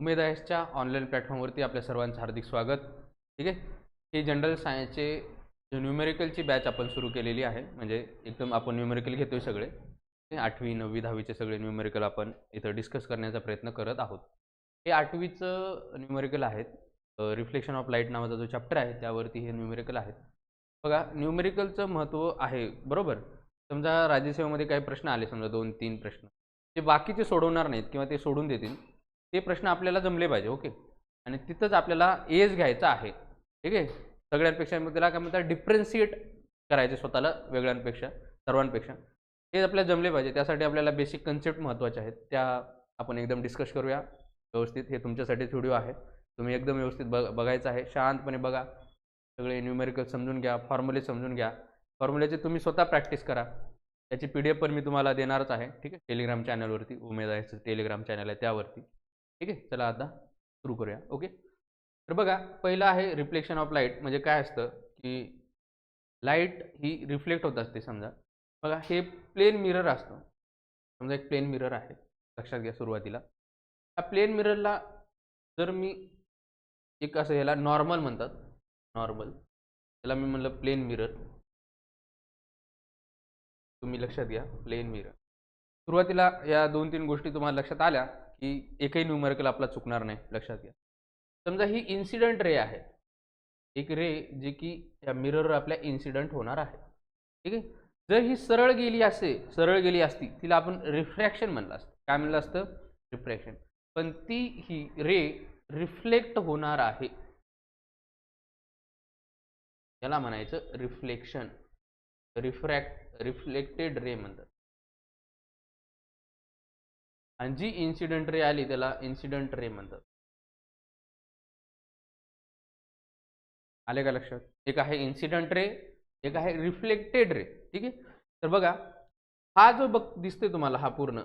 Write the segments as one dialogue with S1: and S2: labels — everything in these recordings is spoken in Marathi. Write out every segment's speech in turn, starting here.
S1: उमेद आयसच्या ऑनलाईन प्लॅटफॉर्मवरती आपल्या सर्वांचं हार्दिक स्वागत. ठीक आहे? हे जनरल सायन्सचे जे न्यूमेरिकलची बॅच आपण सुरू केलेली आहे म्हणजे एकदम आपण न्यूमेरिकल घेतोय सगळे. आठवी नववी दहावीचे सगळे न्यूमेरिकल आपण इथं डिस्कस करण्याचा प्रयत्न करत आहोत. हे आठवीचं न्यूमेरिकल आहेत. रिफ्लेक्शन ऑफ लाइट नावाचा जो चॅप्टर आहे त्यावरती हे न्यूमेरिकल आहेत. बघा न्यूमेरिकलचं महत्त्व आहे बरोबर? समजा राज्यसेवेमध्ये काही प्रश्न आले समजा दोन तीन प्रश्न. जे बाकीचे सोडवणार नाहीत किंवा ते सोडून देतील ते प्रश्न आपल्याला जमले पाहिजे ओके? आणि तिथंच आपल्याला एज घ्यायचा आहे ठीक आहे? सगळ्यांपेक्षा मग त्याला काय म्हणतात डिफरन्शिएट करायचे स्वतःला वेगळ्यांपेक्षा सर्वांपेक्षा. हे आपल्याला जमले पाहिजे त्यासाठी आपल्याला बेसिक कन्सेप्ट महत्त्वाच्या आहेत. त्या आपण एकदम डिस्कस करूया व्यवस्थित. हे तुमच्यासाठीच व्हिडिओ आहे. तुम्ही एकदम व्यवस्थित बघ बघायचं आहे. शांतपणे बघा. सगळे न्यूमेरिकल समजून घ्या फॉर्म्युले समजून घ्या. फॉर्म्युल्याची तुम्ही स्वतः प्रॅक्टिस करा. त्याची पी डी एफ पण मी तुम्हाला देणारच आहे ठीक आहे? टेलिग्राम चॅनलवरती उमेद आहे टेलिग्राम चॅनल आहे त्यावरती. ठीक आहे? चला आता सुरू करूया. ओके? तर बघा पहिलं आहे रिफ्लेक्शन ऑफ लाइट म्हणजे काय असतं की लाइट ही रिफ्लेक्ट होत असते समजा. बघा हे प्लेन मिरर असतं. समजा एक प्लेन मिरर आहे. लक्षात घ्या सुरुवातीला. त्या प्लेन मिररला जर मी एक असं ह्याला नॉर्मल म्हणतात. नॉर्मल त्याला मी म्हणलं प्लेन मिरर तुम्ही लक्षात घ्या प्लेन मिरर सुरुवातीला या दोन तीन गोष्टी तुम्हाला लक्षात आल्या. की एकही न्यूमरिकल आपला चुकणार नाही लक्षात घ्या. समजा ही इन्सिडंट रे आहे. एक रे जी की या मिररवर आपल्या इन्सिडंट होणार आहे. ठीक आहे? जर ही सरळ गेली असे सरळ गेली असती तिला आपण रिफ्रॅक्शन म्हणलं असतं. काय म्हणलं असतं? रिफ्रॅक्शन पण ती ही रे रिफ्लेक्ट होणार आहे. याला म्हणायचं रिफ्लेक्शन रिफ्रॅक्ट रिफ्लेक्टेड रे म्हणतात. आणि जी इन्सिडेंट रे आली त्याला इन्सिडेंट रे म्हणतात. आले का लक्षात? एक आहे इन्सिडेंट रे एक आहे रिफ्लेक्टेड रे ठीक आहे? तर बघा हा जो बघ दिसतोय तुम्हाला हा पूर्ण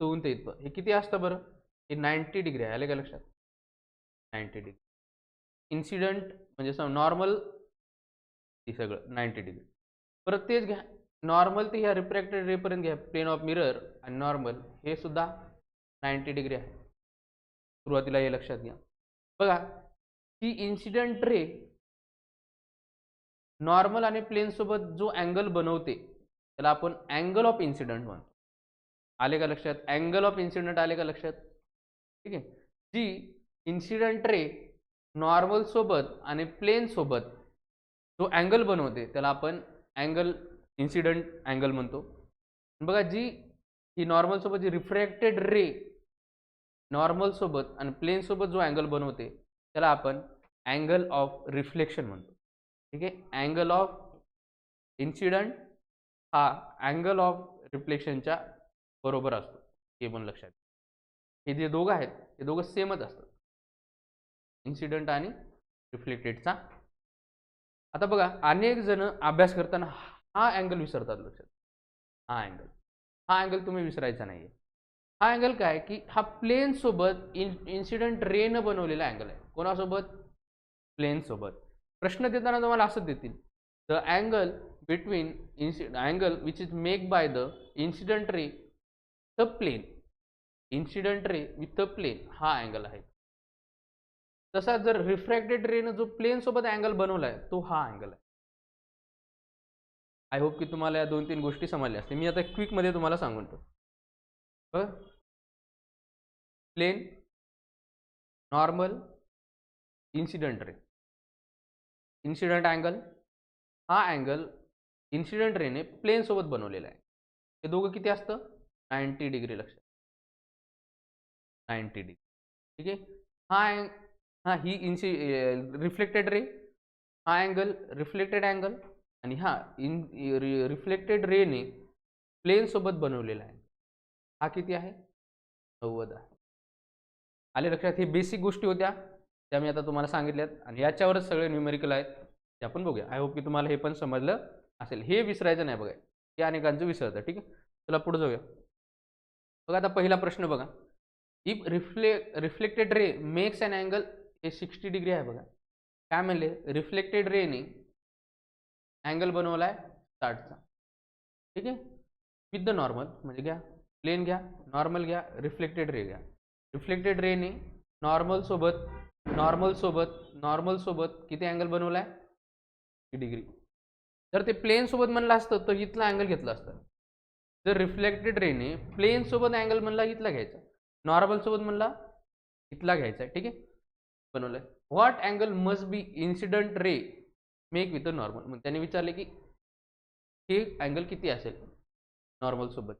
S1: दोन ते इथं हे किती असतं बरं? हे नाईन्टी डिग्री आहे. आले का लक्षात? नाईन्टी डिग्री इन्सिडंट म्हणजे नॉर्मल हे सगळं नाईन्टी डिग्री परत तेच घ्या. नॉर्मल ते ह्या रिफ्रॅक्टेड रेपर्यंत घ्या. प्लेन ऑफ मिरर आणि नॉर्मल हे सुद्धा नाईन्टी डिग्री आहे. सुरुवातीला हे लक्षात घ्या. बघा ही इन्सिडंट रे नॉर्मल आणि प्लेनसोबत जो अँगल बनवते त्याला आपण अँगल ऑफ इन्सिडंट म्हणतो. आले का लक्षात? अँगल ऑफ इन्सिडंट आले का लक्षात? ठीक आहे. जी इन्सिडंट रे नॉर्मल सोबत आणि प्लेन सोबत जो अँगल बनवते त्याला आपण अँगल इन्सिडंट अँगल म्हणतो. बघा जी ही नॉर्मलसोबत जी रिफ्रॅक्टेड रे नॉर्मल सोबत आणि प्लेनसोबत जो अँगल बनवते त्याला आपण अँगल ऑफ रिफ्लेक्शन म्हणतो. ठीक आहे? अँगल ऑफ इन्सिडंट हा अँगल ऑफ रिफ्लेक्शनच्या बरोबर असतो. हे पण लक्षात हे जे दोघं आहेत हे दोघं सेमच असतात. इन्सिडंट आणि रिफ्लेक्टेडचा आता बघा अनेक जण अभ्यास करताना हा अँगल विसरतात लक्षात. हा अँगल. हा अँगल तुम्ही विसरायचा नाही आहे हा अँगल काय की हा प्लेन सोबत इन इन्सिडंट रेनं बनवलेला अँगल आहे. कोणासोबत? प्लेन सोबत. प्रश्न देताना तुम्हाला असंच देतील. The angle between inci angle which is make by the incident ray the plane incident ray with the plane हा अँगल आहे. तसा जर रिफ्रॅक्टेड रेनं जो प्लेन सोबत अँगल बनवला आहे तो हा अँगल आहे. आय होप की तुम्हाला या दोन तीन गोष्टी समजल्या असतील. मी आता क्विकमध्ये तुम्हाला सांगून तो plane normal incident ray incident angle हा अँगल इन्सिडंट रेने प्लेनसोबत बनवलेला आहे. हे दोघं किती असतं? नाईन्टी डिग्री लक्षात. नाईन्टी डिग्री ठीक आहे? हा अँग हा ही इन्सि रिफ्लेक्टेड रे हा अँगल रिफ्लेक्टेड अँगल आणि हा इन रिफ्लेक्टेड रेने प्लेन सोबत बनवलेला आहे. हा किती आहे? नव्वद आहे. आले लक्षात हे बेसिक गोष्टी होत्या त्या मी आता तुम्हाला सांगितल्यात. आणि याच्यावरच सगळे न्यूमेरिकल आहेत ते आपण बघूया. आय होप की तुम्हाला हे पण समजलं असेल. हे विसरायचं नाही बघा. हे अनेकांचं विसरतं ठीक आहे? चला पुढे जाऊया. बघा आता पहिला प्रश्न बघा. If refle reflected ray makes and angle हे सिक्स्टी डिग्री आहे बघा. काय म्हणले? रिफ्लेक्टेड रेने अँगल बनवला आहे साठचा. ठीक आहे? विथ द नॉर्मल म्हणजे घ्या. प्लेन घ्या नॉर्मल घ्या रिफ्लेक्टेड रे घ्या. रिफ्लेक्टेड रेने नॉर्मलसोबत नॉर्मलसोबत नॉर्मलसोबत किती अँगल बनवलाय? डिग्री जर ते प्लेनसोबत म्हणलं असतं तर इथला अँगल घेतला असतं. जर रिफ्लेक्टेड रेने प्लेनसोबत अँगल म्हणला इथला घ्यायचा. नॉर्मलसोबत म्हणला इथला घ्यायचा. ठीक आहे? बनवलंय. What angle must be incident ray make with a normal मग त्याने विचारले की हे अँगल किती असेल? नॉर्मलसोबत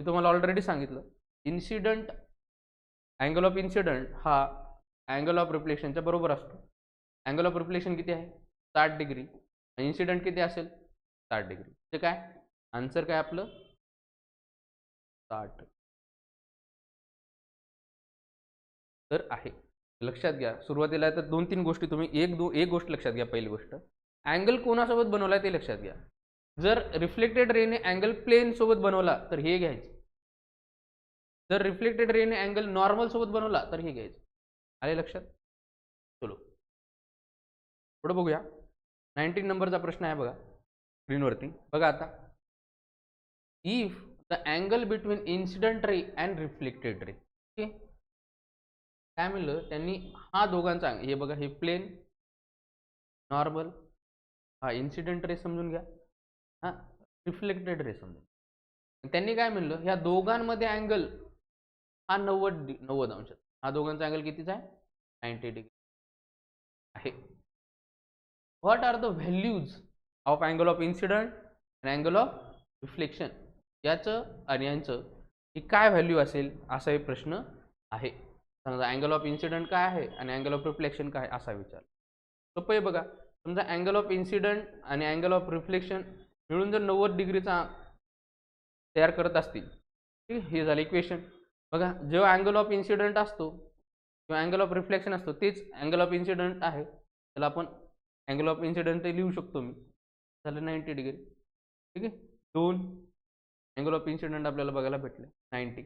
S1: मी तुम्हाला ऑलरेडी सांगितलं. इन्सिडंट अँगल ऑफ इन्सिडंट हा अँगल ऑफ रिफ्लेक्शनच्या बरोबर असतो. अँगल ऑफ रिफ्लेक्शन किती आहे? साठ डिग्री इन्सिडंट किती असेल? साठ डिग्री ते म्हणजे काय? आन्सर काय आपलं? साठ. तर आहे. लक्षात घ्या. सुरुवातीला तर दोन तीन गोष्टी तुम्ही एक दो एक गोष्ट लक्षात घ्या पहिली गोष्ट. अँगल कोणासोबत बनवलाय ते लक्षात घ्या. जर रिफ्लेक्टेड रेने अँगल प्लेन सोबत बनवला तर हे घ्यायचं. जर रिफ्लेक्टेड रेने अँगल नॉर्मल सोबत बनवला तर हे घ्यायचं. आले लक्षात? चलो. पुढं बघूया. नाईन्टीन नंबरचा प्रश्न आहे बघा. स्क्रीनवरती बघा आता. If the angle between incident ray and reflected ray okay? काय म्हणलं त्यांनी हा दोघांचा हे बघा हे प्लेन नॉर्मल हा इन्सिडेंट रे समजून घ्या. हा रिफ्लेक्टेड रे समजून त्यांनी काय म्हणलं? ह्या दोघांमध्ये अँगल हा नव्वद नव्वद अंश. हा दोघांचा अँगल कितीचा आहे? नाईन्टी डिग्री आहे. What are the values of angle of incident and angle of reflection याचं आणि यांचं ही काय व्हॅल्यू असेल? असा एक प्रश्न आहे. समजा अँगल ऑफ इन्सिडंट काय आहे? आणि अँगल ऑफ रिफ्लेक्शन काय असा विचार. सोपं आहे बघा. समजा अँगल ऑफ इन्सिडंट आणि अँगल ऑफ रिफ्लेक्शन मिळून जर नव्वद डिग्रीचा तयार करत असतील ठीक आहे? हे झालं इक्वेशन बघा जेव्हा अँगल ऑफ इन्सिडंट असतो किंवा अँगल ऑफ रिफ्लेक्शन असतो तेच अँगल ऑफ इन्सिडंट आहे. त्याला आपण अँगल ऑफ इन्सिडंट लिहू शकतो मी. झालं नाईन्टी डिग्री ठीक आहे? दोन अँगल ऑफ इन्सिडंट आपल्याला बघायला भेटले नाईन्टी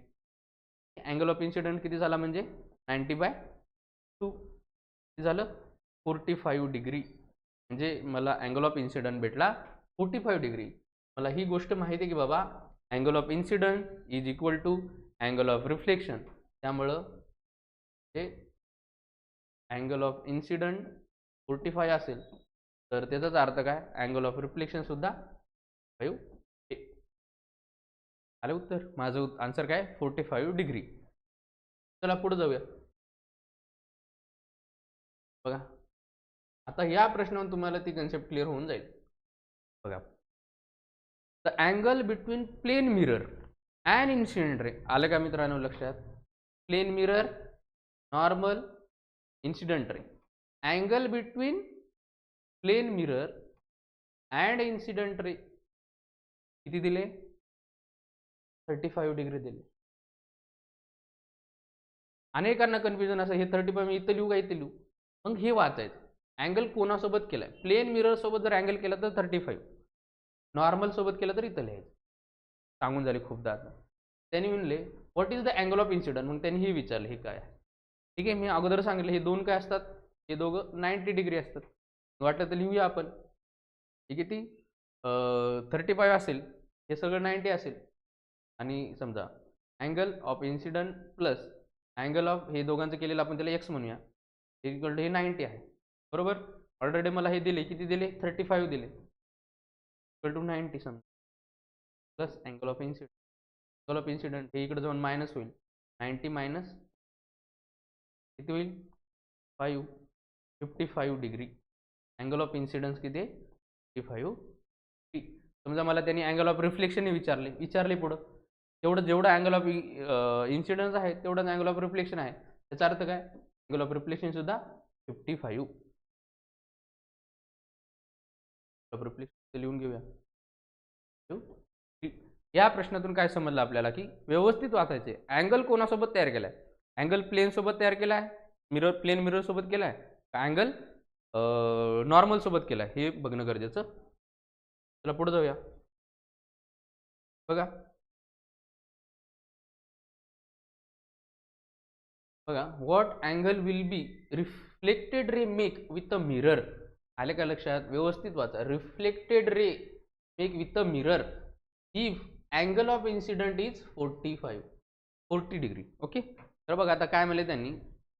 S1: अँगल ऑफ इन्सिडंट किती झाला म्हणजे? नाईन्टी बाय टू झालं फोर्टी फाईव्ह डिग्री म्हणजे मला अँगल ऑफ इन्सिडंट भेटला फोर्टी फाईव्ह डिग्री मला ही गोष्ट माहिती आहे की बाबा angle of incident is equal to angle of reflection त्यामुळं हे angle of incident forty five असेल. तर त्याचाच अर्थ काय? अँगल ऑफ रिफ्लेक्शनसुद्धा फाईव्ह आलं उत्तर? माझं आन्सर काय? फोर्टी फाईव्ह डिग्री चला पुढे जाऊया. बघा. आता या प्रश्नावर तुम्हाला ती कन्सेप्ट क्लिअर होऊन जाईल. बघा. The angle between plane mirror and incident ray आलं का मित्रांनो लक्षात? Plane mirror normal incident ray angle between plane mirror and incident ray किती दिले? थर्टी फाईव्ह डिग्री दिले. अनेकांना कन्फ्युजन असं हे थर्टी फाईव्ह मी इथं लिहू का इथं लिहू? मग हे वाचायचं. अँगल कोणासोबत केलाय? प्लेन मिररसोबत जर अँगल केला तर थर्टी फाईव्ह नॉर्मलसोबत केलं तर इथं लिहायचं. सांगून झाले खूपदा आता. त्यांनी म्हणले what is the angle of incident म्हणून त्यांनी हे विचारलं हे काय आहे? ठीक आहे मी अगोदर सांगितलं हे दोन काय असतात? हे दोघं नाईन्टी डिग्री असतात. वाटलं तर लिहूया आपण. हे किती थर्टी फाईव्ह असेल हे सगळं नाईन्टी असेल. आणि समजा angle of incident plus angle of हे दोघांचं केलेलं आपण त्याला एक्स म्हणूया. हे हे नाईन्टी आहे. बरोबर? ऑलरेडी मला हे दिले. किती दिले? थर्टी फाईव्ह दिले. Equal to ninety sum plus angle of incident angle of incident हे इकडे जाऊन मायनस होईल. नाईन्टी मायनस किती होईल? Five fifty five degree angle of incidence किती? आहे फिफ्टी फाईव्ह समजा मला त्यांनी अँगल ऑफ रिफ्लेक्शन विचारले. विचारले पुढं. तेवढं जेवढं अँगल ऑफ इन्सिडन्स आहे तेवढंच अँगल ऑफ रिफ्लेक्शन आहे. त्याचा अर्थ काय? अँगल ऑफ रिफ्लेक्शनसुद्धा फिफ्टी फाईव्ह ऑफ लिहून घेऊया. या प्रश्नातून काय समजलं आपल्याला की व्यवस्थित वाचायचे. अँगल कोणासोबत तयार केलाय? अँगल प्लेन सोबत तयार केला आहे मिरर प्लेन मिरर सोबत केला आहे का अँगल नॉर्मल सोबत केला आहे हे बघणं गरजेचं. चला पुढे जाऊया. बघा. बघा what angle will be reflected ray make with a mirror आले का लक्षात? व्यवस्थित वाचा. Reflected ray make with a mirror if angle of incident is forty five forty degree okay तर बघा आता काय म्हणले त्यांनी?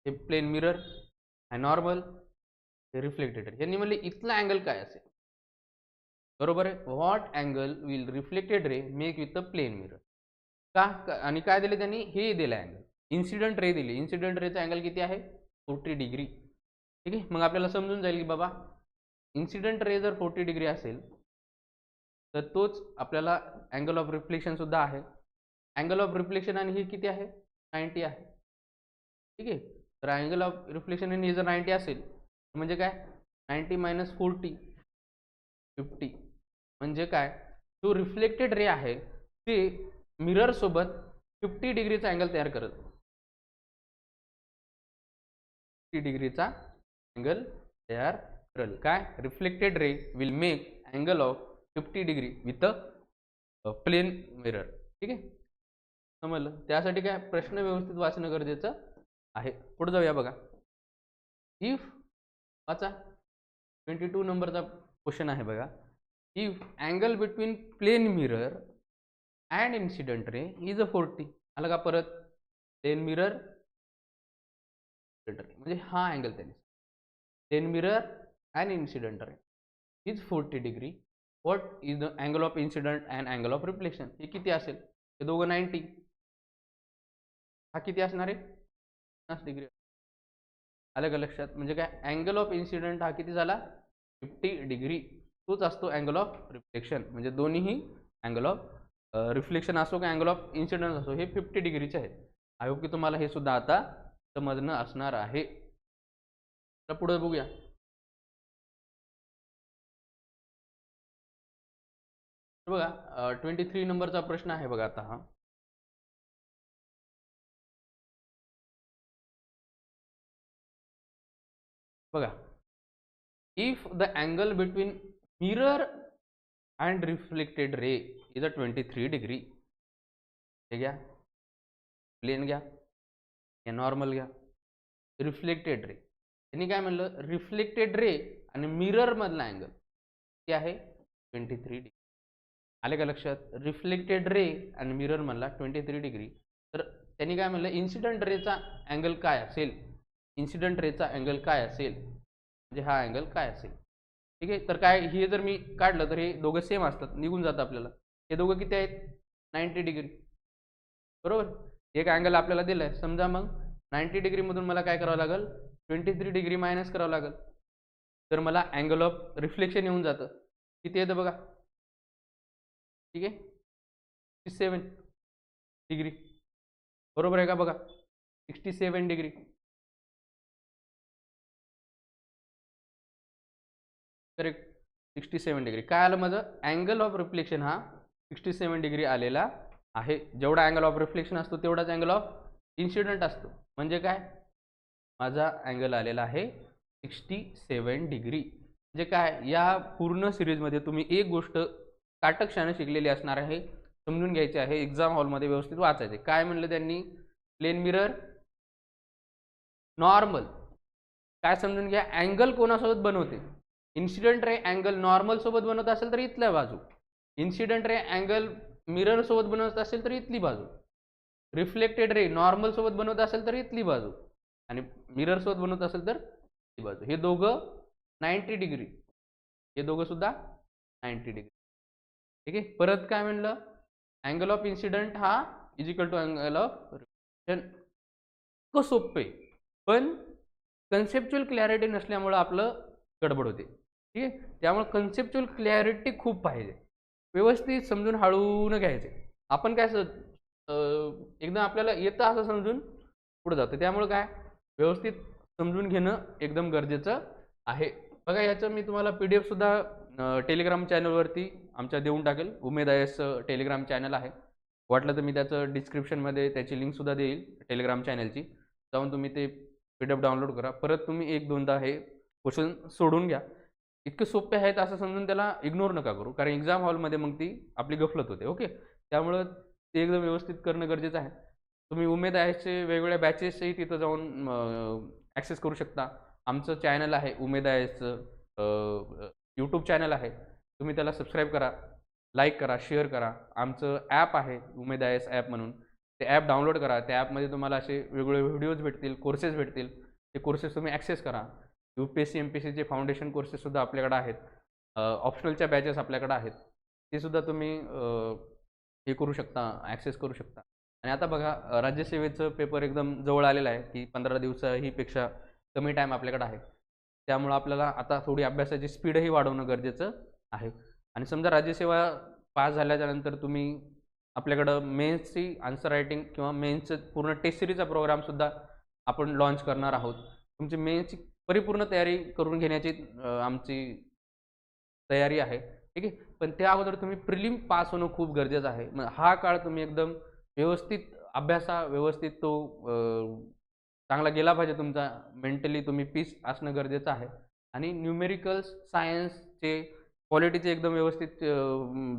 S1: हे प्लेन मिरर आहे नॉर्मल हे रिफ्लेक्टेड रे यांनी म्हणले इथला अँगल काय असेल? बरोबर आहे? What angle will reflected ray make with the plane mirror का? आणि काय दिले त्यांनी? हे दिलं अँगल इन्सिडंट रे दिले. इन्सिडंट रेचा अँगल किती आहे? फोर्टी डिग्री ठीक आहे? मग आपल्याला समजून जाईल की बाबा इन्सिडेंट रे जर फोर्टी डिग्री असेल तर तोच आपल्याला अँगल ऑफ रिफ्लेक्शन सुद्धा आहे. अँगल ऑफ रिफ्लेक्शन आणि हे किती आहे? नाईन्टी आहे. ठीक आहे? तर अँगल ऑफ रिफ्लेक्शन आणि हे जर नाईन्टी असेल म्हणजे काय? नाईन्टी मायनस फोर्टी फिफ्टी म्हणजे काय? जो रिफ्लेक्टेड रे आहे ते मिररसोबत फिफ्टी डिग्रीचा अँगल तयार करत. फिफ्टी डिग्रीचा अँगल तयार काय? Reflected ray will make angle of fifty degree with a plane mirror ठीक आहे? समजलं? त्यासाठी काय? प्रश्न व्यवस्थित वाचणं गरजेचं आहे. पुढे जाऊया बघा. इफ वाचा. ट्वेंटी टू नंबरचा क्वेश्चन आहे बघा. If angle between plane mirror and incident ray is a forty आलं का परत? प्लेन मिरर म्हणजे हा अँगल त्यांनी. Plane mirror and incident ray is forty degree what is the angle of incident and angle of reflection हे किती असेल? हे दोघं नाईन्टी हा किती असणार आहे? पन्नास डिग्री आलं का लक्षात? म्हणजे काय? अँगल ऑफ इन्सिडंट हा किती झाला? फिफ्टी डिग्री तोच असतो अँगल ऑफ रिफ्लेक्शन म्हणजे दोन्हीही अँगल ऑफ रिफ्लेक्शन असो का अँगल ऑफ इन्सिडंट असो हे फिफ्टी डिग्रीचे आहेत. आय होप की तुम्हाला हे सुद्धा आता समजणं असणार आहे. तर पुढे बघूया. बघा ट्वेंटी थ्री नंबरचा प्रश्न आहे बघा आता हा. बघा if the angle between mirror and reflected ray is a twenty three degree हे घ्या प्लेन घ्या. हे नॉर्मल घ्या. रिफ्लेक्टेड रे त्यांनी काय म्हणलं? रिफ्लेक्टेड रे आणि मिररमधला अँगल ते आहे ट्वेंटी थ्री डिग्री आले का लक्षात? रिफ्लेक्टेड रे आणि मिरर म्हणला ट्वेंटी थ्री डिग्री तर त्यांनी काय म्हणलं? इन्सिडंट रेचा अँगल काय असेल? इन्सिडंट रेचा अँगल काय असेल? म्हणजे हा अँगल काय असेल? ठीक आहे? तर काय हे जर मी काढलं तर हे दोघं सेम असतात. निघून जातं आपल्याला. हे दोघं किती आहेत? नाईन्टी डिग्री बरोबर? एक अँगल आपल्याला दिलं आहे समजा मग नाईन्टी डिग्रीमधून मला काय करावं लागेल? ट्वेंटी थ्री डिग्री मायनस करावं लागेल. तर मला अँगल ऑफ रिफ्लेक्शन येऊन जातं. किती येतं बघा? ठीक आहे? सेवन डिग्री बरोबर आहे का बघा? Sixty seven degree correct sixty seven degree काय आलं माझं? अँगल ऑफ रिफ्लेक्शन हा सिक्स्टी सेवन डिग्री आलेला आहे. जेवढा अँगल ऑफ रिफ्लेक्शन असतो तेवढाच अँगल ऑफ इन्सिडंट असतो. म्हणजे काय? माझा अँगल आलेला आहे सिक्स्टी सेवन डिग्री म्हणजे काय? या पूर्ण सिरीजमध्ये तुम्ही एक गोष्ट काटकशाने शिकलेली असणार आहे समजून घ्यायचे आहे एक्झाम हॉलमध्ये व्यवस्थित वाचायचे. काय म्हणलं त्यांनी? प्लेन मिरर नॉर्मल काय समजून घ्या? अँगल कोणासोबत बनवते? इन्सिडेंट रे अँगल नॉर्मल सोबत बनवत असेल तर इथल्या बाजू. इन्सिडेंट रे अँगल मिरर सोबत बनवत असेल तर इथली बाजू. रिफ्लेक्टेड रे नॉर्मल सोबत बनवत असेल तर इथली बाजू. आणि मिरर सोबत बनवत असेल तर इथली बाजू. हे दोघं नाईन्टी डिग्री हे दोघं सुद्धा नाईन्टी डिग्री ठीक आहे? परत काय म्हणलं? अँगल ऑफ इन्सिडंट हा is equal to angle of reflection इतकं सोपं आहे. पण कन्सेप्च्युअल क्लॅरिटी नसल्यामुळं आपलं गडबड होते. ठीक आहे? त्यामुळे कन्सेप्च्युअल क्लॅरिटी खूप पाहिजे. व्यवस्थित समजून हळून घ्यायचे. आपण काय एकदम आपल्याला येतं असं समजून पुढे जातं. त्यामुळे काय? व्यवस्थित समजून घेणं एकदम गरजेचं आहे. बघा याचं मी तुम्हाला पी डी एफसुद्धा टेलिग्राम चॅनलवरती आमच्या देऊन टाकेल. Umed I S Telegram channel आहे. वाटलं तर मी त्याचं डिस्क्रिप्शनमध्ये त्याची लिंकसुद्धा देईल टेलिग्राम चॅनलची जाऊन तुम्ही ते पी डाउनलोड करा. परत तुम्ही एक दोनदा हे क्वेश्चन सोडून घ्या. इतके सोपे आहेत असं समजून त्याला इग्नोर नका करू. कारण एक्झाम हॉलमध्ये मग ती आपली गफलत होते. ओके त्यामुळं ते एकदम व्यवस्थित करणं गरजेचं आहे. तुम्ही उमेद एसचे वेगवेगळ्या बॅचेसही तिथं जाऊन ॲक्सेस करू शकता. आमचं चॅनल आहे उमेद आयसचं यूट्यूब चॅनल आहे. तुम्ही त्याला सबस्क्राईब करा लाईक करा शेअर करा. आमचं ॲप आहे उमेद आय एस ॲप म्हणून. ते ॲप डाउनलोड करा. त्या ॲपमध्ये तुम्हाला असे वेगवेगळे व्हिडिओज भेटतील कोर्सेस भेटतील. ते कोर्सेस तुम्ही ॲक्सेस करा. U P S C M P सीचे फाउंडेशन कोर्सेससुद्धा आपल्याकडे आहेत ऑप्शनलच्या बॅचेस आपल्याकडे आहेत. ते सुद्धा तुम्ही हे करू शकता ॲक्सेस करू शकता. आणि आता बघा राज्यसेवेचं पेपर एकदम जवळ आलेलं आहे की पंधरा दिवसाहीपेक्षा कमी टाईम आपल्याकडे आहे. त्यामुळं आपल्याला आता थोडी अभ्यासाची स्पीडही वाढवणं गरजेचं. आहे. आणि समजा राज्यसेवा पास झाल्याच्यानंतर तुम्ही आपल्याकडं मेन्सची आन्सर रायटिंग किंवा मेन्सचं पूर्ण टेस्ट सिरीजचा प्रोग्रामसुद्धा आपण लॉन्च करणार आहोत. तुमची मेन्सची परिपूर्ण तयारी करून घेण्याची आमची तयारी आहे. ठीक आहे? पण त्या अगोदर तुम्ही प्रिलिम पास होणं खूप गरजेचं आहे. मग हा काळ तुम्ही एकदम व्यवस्थित अभ्यासा व्यवस्थित तो चांगला गेला पाहिजे तुमचा. मेंटली तुम्ही पीस असणं गरजेचं आहे. आणि न्यूमेरिकल्स सायन्सचे क्वालिटीचे एकदम व्यवस्थित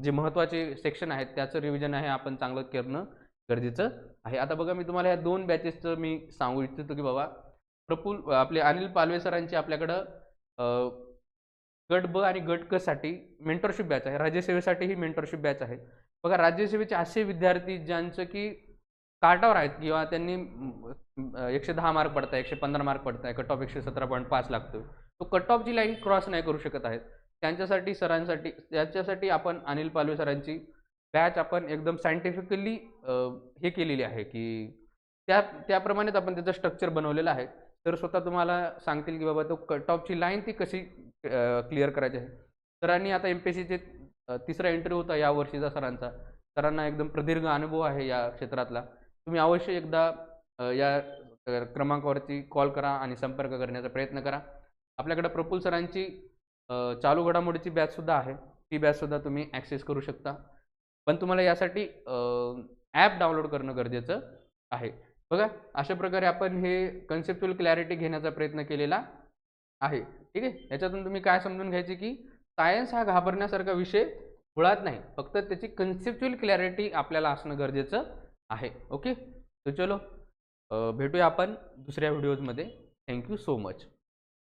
S1: जे महत्त्वाचे सेक्शन आहेत त्याचं रिव्हिजन आहे आपण चांगलं करणं गरजेचं आहे. आता बघा मी तुम्हाला या दोन बॅचेसचं मी सांगू इच्छितो की बाबा प्रफुल आपले अनिल पालवे सरांची आपल्याकडं गट ब आणि गट क साठी मेंटरशिप बॅच आहे. राज्यसेवेसाठी ही मेंटरशिप बॅच आहे. बघा राज्यसेवेचे असे विद्यार्थी ज्यांचं की काटावर आहेत किंवा त्यांनी एकशे दहा मार्क पडत आहे एकशे पंधरा मार्क पडत आहे कट ऑफ एकशे सतरा पॉईंट पाच लागतो तो कट ऑफची लाईन क्रॉस नाही करू शकत आहेत. त्यांच्यासाठी सरांसाठी त्याच्यासाठी आपण अनिल पालवे सरांची बॅच आपण एकदम सायंटिफिकली हे केलेली आहे की त्या त्याप्रमाणेच आपण त्याचं स्ट्रक्चर बनवलेलं आहे. तर स्वतः तुम्हाला सांगतील की बाबा तो कट लाईन ती कशी क्लिअर करायची आहे. सरांनी आता एम पी एस सीचे तिसरा इंटरव्ह्यू होता या वर्षीचा सरांचा. सरांना एकदम प्रदीर्घ अनुभव आहे या क्षेत्रातला. तुम्ही अवश्य एकदा या क्रमांकावरती कॉल करा आणि संपर्क करण्याचा प्रयत्न करा. आपल्याकडे प्रफुल सरांची चालू घडामोडीची बॅचसुद्धा आहे. ती बॅचसुद्धा तुम्ही ॲक्सेस करू शकता. पण तुम्हाला यासाठी ॲप डाउनलोड करणं गरजेचं आहे. बघा अशा प्रकारे आपण हे कन्सेप्च्युअल क्लॅरिटी घेण्याचा प्रयत्न केलेला आहे. ठीक आहे? याच्यातून तुम्ही काय समजून घ्यायचे की सायन्स हा घाबरण्यासारखा विषय मुळात नाही. फक्त त्याची कन्सेप्च्युअल क्लॅरिटी आपल्याला असणं गरजेचं आहे. ओके तर चलो भेटूया आपण दुसऱ्या व्हिडिओजमध्ये थँक्यू सो मच